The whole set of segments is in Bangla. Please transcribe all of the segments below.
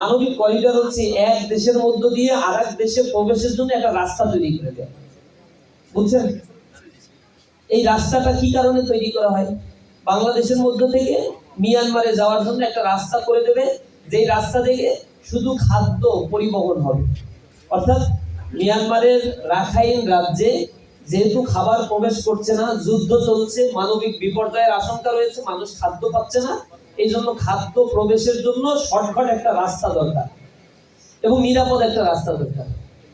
মানবিক করিডর হচ্ছে এক দেশের মধ্য দিয়ে আর এক দেশে প্রবেশের জন্য একটা রাস্তা তৈরি করে দেয়। বুঝছেন? এই রাস্তাটা কি কারণে তৈরি করা হয়? বাংলাদেশের মধ্য থেকে মিয়ানমারে যাওয়ার জন্য একটা রাস্তা করে দেবে, যেই রাস্তা থেকে শুধু খাদ্য পরিবহন হবে। অর্থাৎ মিয়ানমারের রাখাইন রাজ্যে যেহেতু খাবার প্রবেশ করছে না, যুদ্ধ চলছে, মানবিক বিপর্যয়ের আশঙ্কা রয়েছে, মানুষ খাদ্য পাচ্ছে না এই জন্য খাদ্য প্রবেশের জন্য শর্টকাট একটা রাস্তা দরকার। এবং নিরাপদ একটা রাস্তা দরকার।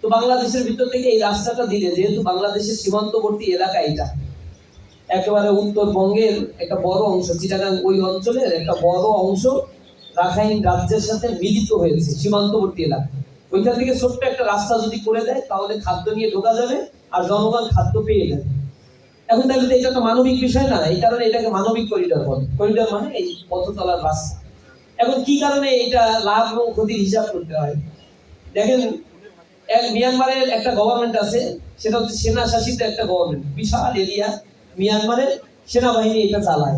তো বাংলাদেশের ভিতর থেকে এই রাস্তাটা দিলে, যেহেতু বাংলাদেশের সীমান্তবর্তী এলাকা এটা, একেবারে উত্তরবঙ্গের একটা বড় অংশ, চিটাগাং ওই অঞ্চলের একটা বড় অংশ রাখাইন রাজ্যের সাথে মিলিত হয়েছে, সীমান্তবর্তী এলাকা। ওইখান থেকে ছোট্ট একটা রাস্তা যদি করে দেয়, তাহলে খাদ্য নিয়ে ঢোকা যাবে আর জনগণ খাদ্য পেয়ে যাবে। এখন তাহলে এটা তো মানবিক বিষয়, না এই কারণে এটাকে মানবিক করিডর বলে। করিডর মানে এই পথ চলার রাস্তা এখন কি কারণে এটা লাভ এবং ক্ষতির হিসাব করতে হয়? দেখেন, এক মিয়ানমারের একটা গভর্নমেন্ট আছে, সেটা হচ্ছে সেনা শাসিত একটা গভর্নমেন্ট বিশাল এরিয়া মিয়ানমারের সেনাবাহিনী এটা চালায়।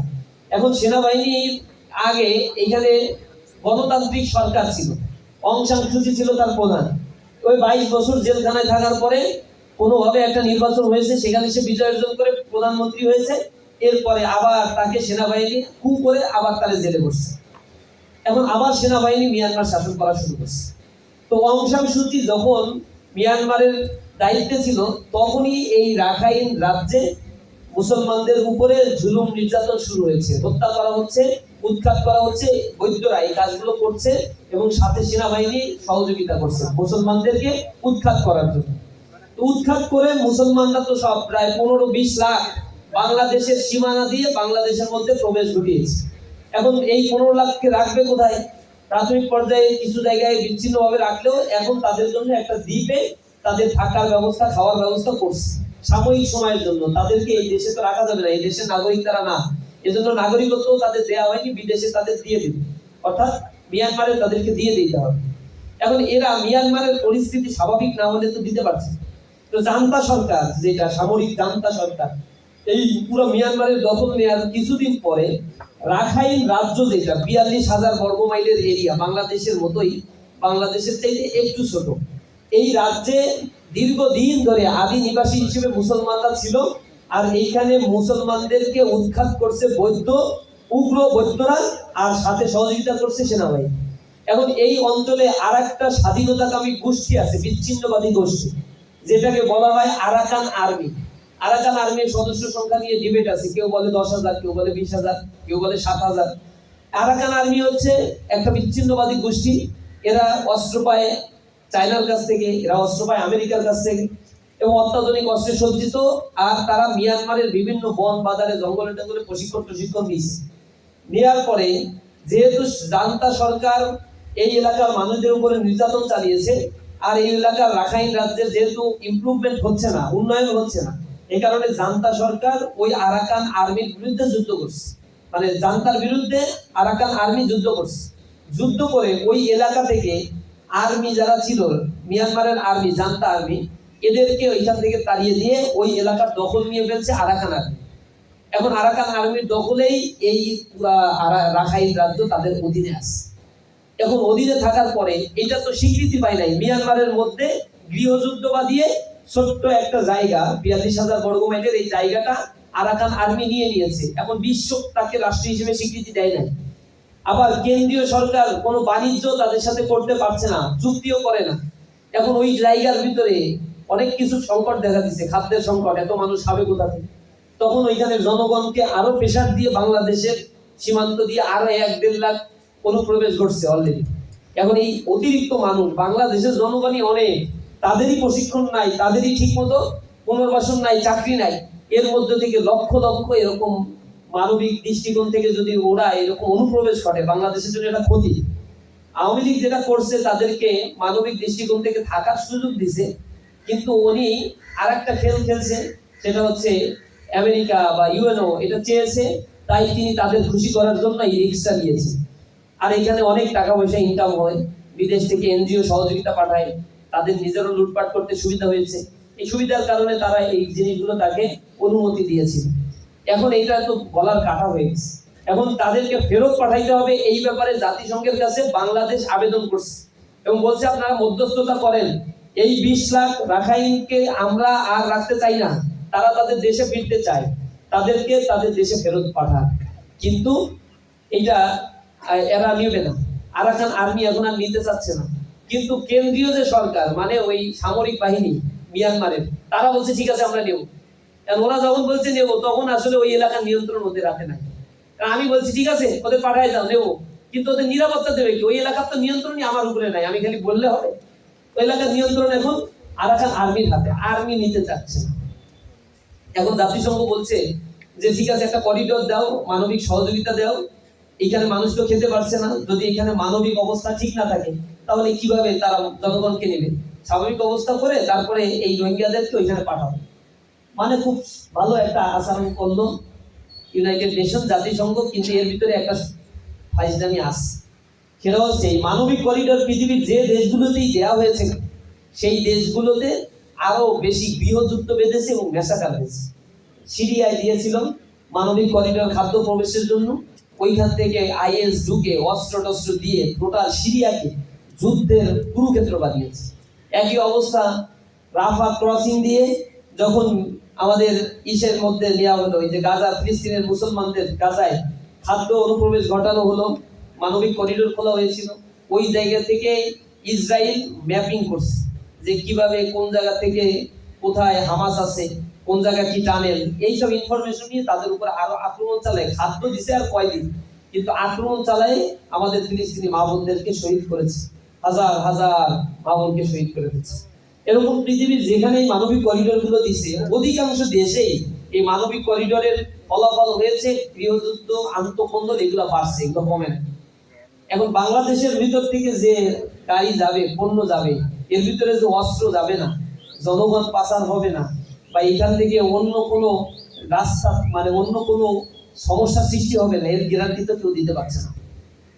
এখন সেনাবাহিনীর আগে এখানে গণতান্ত্রিক সরকার ছিল। অং ছিল তার প্রধান। ওই বাইশ বছর জেলখানায় থাকার পরে কোনোভাবে একটা নির্বাচন হয়েছে, সেখানে সে বিজয় অর্জন করে প্রধানমন্ত্রী হয়েছে, এরপরে আবার তাকে সেনাবাহিনী কু করে আবার তারা জেলে বসছে। এখন আবার সেনাবাহিনী মিয়ানমার শাসন করা শুরু করছে। তো অং সান সুচি যখন মিয়ানমারের দায়িত্বে ছিল, তখনই এই রাখাইন রাজ্যে মুসলমানদের উপরে জুলুম নির্যাতন শুরু হয়েছে, হত্যা করা হচ্ছে, উৎখাত করা হচ্ছে, বৈদ্যরা এই কাজগুলো করছে এবং সাথে সেনাবাহিনী সহযোগিতা করছে মুসলমানদেরকে উৎখাত করার জন্য। উৎখাত করে মুসলমানরা তো সব প্রায় পনেরো বিশ লাখ বাংলাদেশের সীমানা দিয়ে বাংলাদেশের মধ্যে প্রবেশ ঘটিয়েছে। এখন এই পনেরো লাখকে রাখবে কোথায়? প্রাথমিক পর্যায়ে কিছু জায়গায় বিচ্ছিন্নভাবে রাখলেও এখন তাদের জন্য একটা দ্বীপে তাদের থাকার ব্যবস্থা, খাওয়ার ব্যবস্থা করছে সাময়িক সময়ের জন্য। তাদেরকে এই দেশে তো রাখা যাবে না, এই দেশের নাগরিক তারা না। এজন্য নাগরিকত্ব তাদের দেওয়া হয়নি, বিদেশে তাদের দিয়ে দিবে। অর্থাৎ মিয়ানমারে তাদেরকে দিয়ে দিতে হবে। এখন এরা মিয়ানমারের পরিস্থিতি স্বাভাবিক না হলে তো দিতে পারছে না। তো জান্তা সরকার, যেটা সামরিক জান্তা সরকার, এই পুরো মিয়ানমারের দখল নেওয়ার কিছুদিন পরে রাখাইন রাজ্য যেটা, বিয়াল্লিশ হাজার বর্গ মাইলের এরিয়া, বাংলাদেশের মতোই, বাংলাদেশের চাইতে একটু ছোট। এই রাজ্যে দীর্ঘদিন ধরে আদি নিবাসী হিসেবে মুসলমানরা ছিল, আর এইখানে মুসলমানদেরকে উৎখাত করছে বৈদ্য, উগ্র বৈদ্যরা, আর সাথে সহযোগিতা করছে সেনাবাহিনী। এখন এই অঞ্চলে আর একটা স্বাধীনতাকামী গোষ্ঠী আছে, বিচ্ছিন্নবাদী গোষ্ঠী। যেটাকে বলা হয় আরাকান আর্মি। আরাকান আর্মির সদস্য সংখ্যা নিয়ে ডিবেট আছে। কেউ বলে দশ হাজার, কেউ বলে বিশ হাজার, কেউ বলে সাত হাজার। আরাকান আর্মি হচ্ছে একটা বিচ্ছিন্নবাদী গোষ্ঠী। এরা অস্ত্র পায় চায়নার কাছ থেকে, এরা অস্ত্র পায় আমেরিকার কাছ থেকে এবং অত্যাধুনিক অস্ত্রে সজ্জিত। আর তারা মিয়ানমারের বিভিন্ন বন বাজারে, জঙ্গলে টঙ্গলে প্রশিক্ষণ প্রশিক্ষণ নিয়েছে নেওয়ার পরে যেহেতু জান্তা সরকার এই এলাকার মানুষদের উপরে নির্যাতন চালিয়েছে আর এই এলাকার রাখাইন রাজ্যের যেহেতু ইমপ্রুভমেন্ট হচ্ছে না, উন্নয়ন হচ্ছে না, এই কারণে জান্তা সরকার ওই আরাকান আর্মির বিরুদ্ধে যুদ্ধ করছে। মানে জান্তার বিরুদ্ধে আরাকান আর্মি যুদ্ধ করছে। যুদ্ধ করে ওই এলাকা থেকে আর্মি যারা ছিল, মিয়ানমারের আর্মি, জান্তা আর্মি, এদেরকে ওইখান থেকে তাড়িয়ে দিয়ে ওই এলাকার দখল নিয়ে ফেলছে আরাকান আর্মি। এখন আরাকান আর্মির দখলেই এই রাখাইন রাজ্য তাদের অধীনে আছে। এখন অধীনে থাকার পরে এটা তো স্বীকৃতি পায় নাই। মিয়ানমারের মধ্যে গৃহযুদ্ধ বা দিয়ে ছোট্ট একটা জায়গা, বিয়াল্লিশ হাজার বর্গ মাইলের এই জায়গাটা আরাকান আর্মি নিয়ে নিয়েছে। এখন বিশ্ব তাকে রাষ্ট্র হিসেবে স্বীকৃতি দেয় নাই। আবার কেন্দ্রীয় সরকার কোনো বাণিজ্য তাদের সাথে করতে পারছে না, চুক্তিও করে না। এখন ওই জায়গার ভিতরে অনেক কিছু সংকট দেখা দিচ্ছে খাদ্যের সংকট, এত মানুষ খাবে কোথা থেকে? তখন ওইখানে জনগণকে আরও প্রেশার দিয়ে বাংলাদেশের সীমান্ত দিয়ে আরও এক দেড় লাখ অনুপ্রবেশ ঘটছে অলরেডি এখন এই অতিরিক্ত মানুষ, বাংলাদেশের জনগণই অনেক তাদেরই প্রশিক্ষণ নাই, তাদেরই ঠিক মতো পুনর্বাসন নাই, চাকরি নাই। এর মধ্যে থেকে লক্ষ লক্ষ এরকম মানবিক দৃষ্টিকোণ থেকে যদি ওরা এরকম অনুপ্রবেশ ঘটে, বাংলাদেশের জন্য এটা ক্ষতি। আওয়ামী লীগ যেটা করছে, তাদেরকে মানবিক দৃষ্টিকোণ থেকে থাকার সুযোগ দিছে, কিন্তু উনি আর একটা খেল খেলছে, সেটা হচ্ছে আমেরিকা বা ইউএনও এটা চেয়েছে, তাই তিনি তাদের খুশি করার জন্য এই রিক্সটা নিয়েছে। আর এখানে অনেক টাকা পয়সা ইনকাম হয়। বিদেশ থেকে এনজিও সহযোগিতা পাঠায়। তাদের নিজেরও লুটপাট করতে সুবিধা হয়েছে। এই সুবিধার কারণে তারা এই জিনিসগুলো তাকে অনুমতি দিয়েছিল এখন এটা তো গলার কাটা হয়ে গেছে। এখন তাদেরকে ফেরত পাঠাইতে হবে এই ব্যাপারে জাতিসংঘের কাছে বাংলাদেশ আবেদন করছে। এবং বলছে, আপনারা মধ্যস্থতা করেন। এই বিশ লাখ রাখাইনকে আমরা আর রাখতে চাই না। তারা তাদের দেশে ফিরতে চায়। তাদেরকে তাদের দেশে ফেরত পাঠান কিন্তু এটা এরা নেবে না। আরাকান আর্মি এখন আর নিতে চাচ্ছে না। কিন্তু কেন্দ্রীয় যে সরকার মানে ওই সামরিক বাহিনী, মিয়ানমারের, তারা বলছে, ঠিক আছে, আমরা নেব। ওরা যখন বলছে নেব, তখন আসলে ওই এলাকার নিয়ন্ত্রণ ওদের রাখে কারণ আমি বলছি, ঠিক আছে, ওদের পাঠায় দাও, নেব। কিন্তু ওদের নিরাপত্তা দেবে কি? ওই এলাকার তো নিয়ন্ত্রণই আমার উপরে নাই। আমি খালি বললে হবে। ওই এলাকার নিয়ন্ত্রণ এখন আরাকান আর্মির হাতে। আর্মি নিতে চাচ্ছে না। এখন জাতিসংঘ বলছে যে, ঠিক আছে, একটা করিডোর দাও, মানবিক সহযোগিতা দাও এখানে মানুষ তো খেতে পারছে না। যদি এখানে মানবিক অবস্থা ঠিক না থাকে, তাহলে কীভাবে তারা জনগণকে নেবে? স্বাভাবিক অবস্থা করে তারপরে এই রোহিঙ্গাদেরকে ওইখানে পাঠাবে মানে খুব ভালো একটা আচরণ করল ইউনাইটেড নেশন জাতিসংঘ, কিন্তু এর ভিতরে একটা ফাইজদামি আছে সেটা হচ্ছে মানবিক করিডোর পৃথিবীর যে দেশগুলোতেই দেওয়া হয়েছে, সেই দেশগুলোতে আরও বেশি গৃহযুদ্ধ বেঁধেছে এবং মেসাকার হয়েছে সিরিয়ায় দিয়েছিল মানবিক করিডোর খাদ্য প্রবেশের জন্য। ওইখান থেকে আইএস ঢুকে অস্ত্র টস্ত্র দিয়ে টোটাল সিরিয়াকে যুদ্ধের কুরুক্ষেত্র বানিয়েছে। একই অবস্থা রাফা ক্রসিং দিয়ে যখন আমাদের ইসের মধ্যে নেওয়া হলো, ওই যে গাজা, ফিলিস্তিনের মুসলমানদের গাজায় খাদ্য অনুপ্রবেশ ঘটানো হলো, মানবিক করিডোর খোলা হয়েছিল। ওই জায়গা থেকে ইসরায়েল ম্যাপিং করছে যে কীভাবে কোন জায়গা থেকে কোথায় হামাস আছে কোন জায়গা কি টানেল, এইসব ইনফরমেশন নিয়ে তাদের উপর আরও আক্রমণ চালায়। খাদ্য দিছে আর কয়দিন। কিন্তু আক্রমণ চালায় আমাদের ফিলিস্তিনি মা বোনদেরকে শহীদ করেছে। হাজার হাজার মা বোনকে শহীদ করে দিচ্ছে। এরকম পৃথিবীর যেখানেই মানবিক করিডোরগুলো দিছে, অধিকাংশ দেশেই এই মানবিক করিডোরের ফলাফল হয়েছে, গৃহযুদ্ধ আন্তঃকন্দল এগুলো বাড়ছে, এগুলো কমে না। এখন বাংলাদেশের ভিতর থেকে যে গাড়ি যাবে, পণ্য যাবে, এর ভিতরে যে অস্ত্র যাবে না, জনগণ পাচার হবে না বা এখান থেকে অন্য কোনো রাস্তা মানে অন্য কোনো সমস্যা সৃষ্টি হবে না, এর গ্যারান্টি তো কেউ দিতে পারছে না।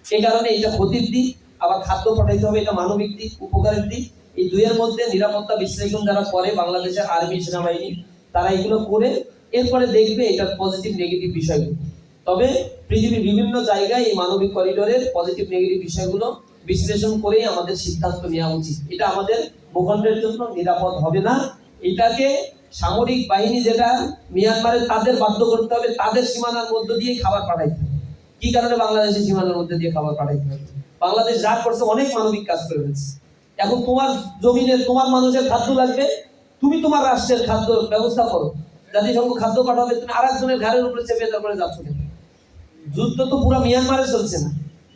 এই কারণে এটা ক্ষতির দিক, আবার খাদ্য পাঠাইতে হবে, এটা মানবিক দিক, উপকারের দিক। এই দুইয়ের মধ্যে নিরাপত্তা বিশ্লেষণ যারা করে, বাংলাদেশের আর্মি, সেনাবাহিনী, তারা এগুলো করে, এরপরে দেখবে এটার পজিটিভ নেগেটিভ বিষয়গুলো। তবে পৃথিবীর বিভিন্ন জায়গায় এই মানবিক করিডোরের পজিটিভ নেগেটিভ বিষয়গুলো বিশ্লেষণ করেই আমাদের সিদ্ধান্ত নেওয়া উচিত। এটা আমাদের ভূখণ্ডের জন্য নিরাপদ হবে না। এটাকে সামরিক বাহিনী যেটা মিয়ানমারে তাদের বাধ্য করতে হবে, তাদের সীমানার মধ্য দিয়ে খাবার পাঠাইতে কি কারণে বাংলাদেশের সীমানার মধ্যে দিয়ে খাবার পাঠাইতে হবে? বাংলাদেশ যা করছে অনেক মানবিক কাজ করে ফেলছে। এখন তোমার জমিনে তোমার মানুষের খাদ্য লাগবে, তুমি তোমার রাষ্ট্রের খাদ্য ব্যবস্থা করো। জাতিসংঘ খাদ্য পাঠাবে, তুমি আর একজনের ঘাড়ের উপরে চেপে তারপরে যাচ্ছ যুদ্ধ তো পুরো মিয়ানমারে চলছে না।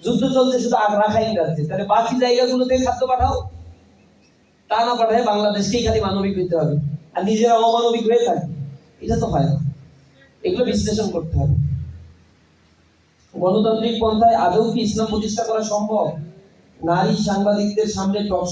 যুদ্ধ চলছে শুধু আগ- রাখাইন রাজ্যে। তাহলে বাকি জায়গাগুলোতে খাদ্য পাঠাও। তা না পাঠায় বাংলাদেশকেই খালি মানবিক হইতে হবে। আর নিজেরা অমানবিক হয়ে থাকে। এটা তো হয় না। এগুলো বিশ্লেষণ করতে হবে। গণতান্ত্রিক পন্থায় আদৌ কি ইসলাম প্রতিষ্ঠা করা সম্ভব? নারী সাংবাদিকদের সামনে টক